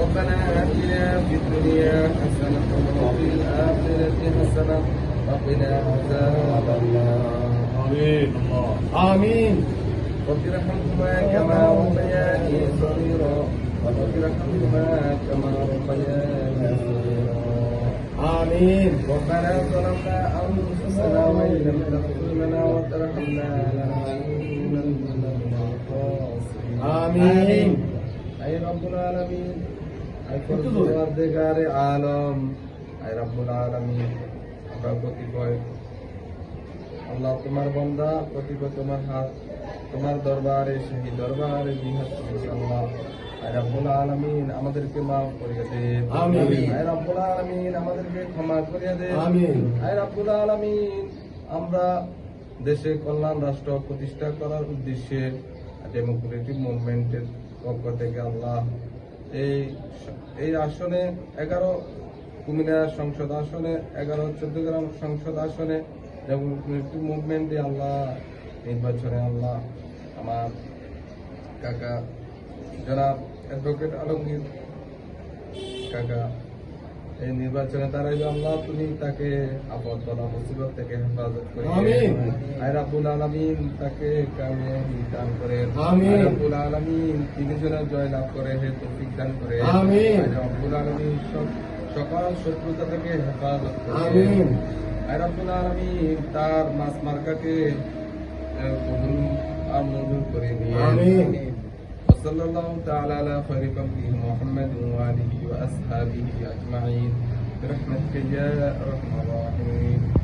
ربنا آتنا في الدنيا حسنة وفي الآخرة حسنة وقنا عذاب النار. آمين. الله. آمين. رب ارحمهما كما ربياني صغيرا رب ارحمهما كما ربياني صغيرا آمين. ربنا ظلمنا أنفسنا وإن لم تغفر لنا وترحمنا لنكونن من الخاسرين آمين. أي رب العالمين আলম রব্বুল আমরা কতিপয় আল্লাহ তোমার বন্দা কতিপয় তোমার হাত তোমার দরবারে সেই দরবারে জিহাদ আল্লাহ আলামিন আমাদেরকে মাফ করিয়ে দে আমিন। আই আলামিন আমাদেরকে ক্ষমা করিয়ে দে আমিন। আই আলামিন আমরা দেশে কল্যাণ রাষ্ট্র প্রতিষ্ঠা করার উদ্দেশ্যে ডেমোক্রেটিক মুভমেন্টের পক্ষ থেকে আল্লাহ এই এই আসনে এগারো কুমিল্লা সংসদ আসনে এগারো চোদ্দগ্রাম সংসদ আসনে মুভমেন্টে আল্লাহ, নির্বাচনে আল্লাহ আমার কাকা জনাব অ্যাডভোকেট আলমগীর কাকা এই নির্বাচনে দাঁড়াইলে আল্লাহ তুমি তাকে আপদ বলা মুসিবত থেকে হেফাজত করে আয়রাবুল আলমিন তাকে কামিয়াবি দান করে আয়রাবুল আলমিন তিনি যেন জয় লাভ করে হে তৌফিক দান করে। আয়রাবুল আলমিন সব সকল শত্রুতা থেকে হেফাজত করে আয়রাবুল আলমিন তার মাস মার্কাকে কবুল আর মঞ্জুর করে দিয়ে وصلى الله تعالى على خير خلقه محمد وآله وأصحابه أجمعين. برحمتك يا أرحم الراحمين.